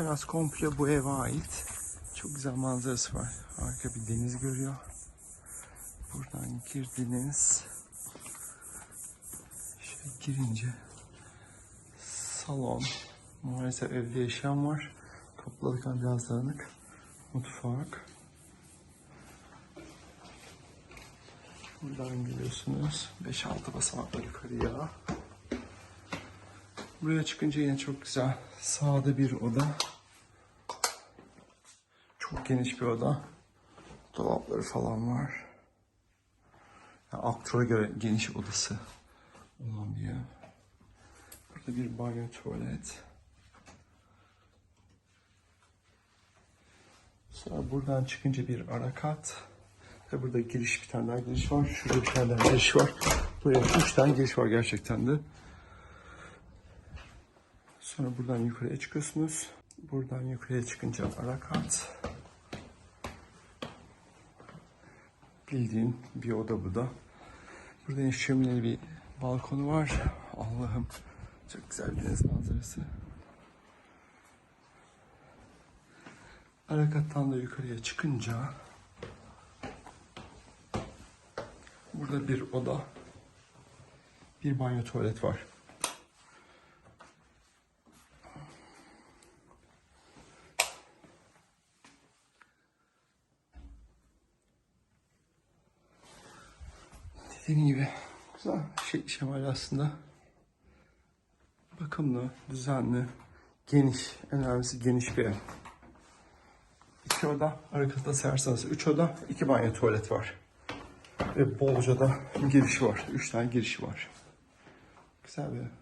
teras komple bu eve ait. Çok güzel manzarası var. Harika bir deniz görüyor. Buradan girdiniz. Şöyle girince salon. Maalesef evde yaşayan var. Topladık ama biraz dağınık. Mutfak. Buradan geliyorsunuz. 5-6 basamakla yukarıya. Buraya çıkınca yine çok güzel. Sağda bir oda. Çok geniş bir oda. Dolapları falan var. Yani Aktor'a göre geniş odası olan bir yer. Burada bir banyo tuvalet. Sonra buradan çıkınca bir ara kat. Ve burada giriş bir tane daha giriş var. Şurada bir tane daha giriş var. Buraya üç tane giriş var gerçekten de. Sonra buradan yukarıya çıkıyorsunuz. Buradan yukarıya çıkınca ara kat. Bildiğin bir oda bu da. Burada şömineli bir balkonu var. Allah'ım çok güzel bir deniz manzarası. Ara kattan da yukarıya çıkınca burada bir oda, bir banyo tuvalet var. Dediğim gibi güzel şey, şemal aslında. Bakımlı, düzenli, geniş, en önemlisi geniş bir ev. İki oda, arkasında serseniz üç oda, iki banyo tuvalet var. Ve bolca da girişi var. Üç tane girişi var. Güzel bir ev.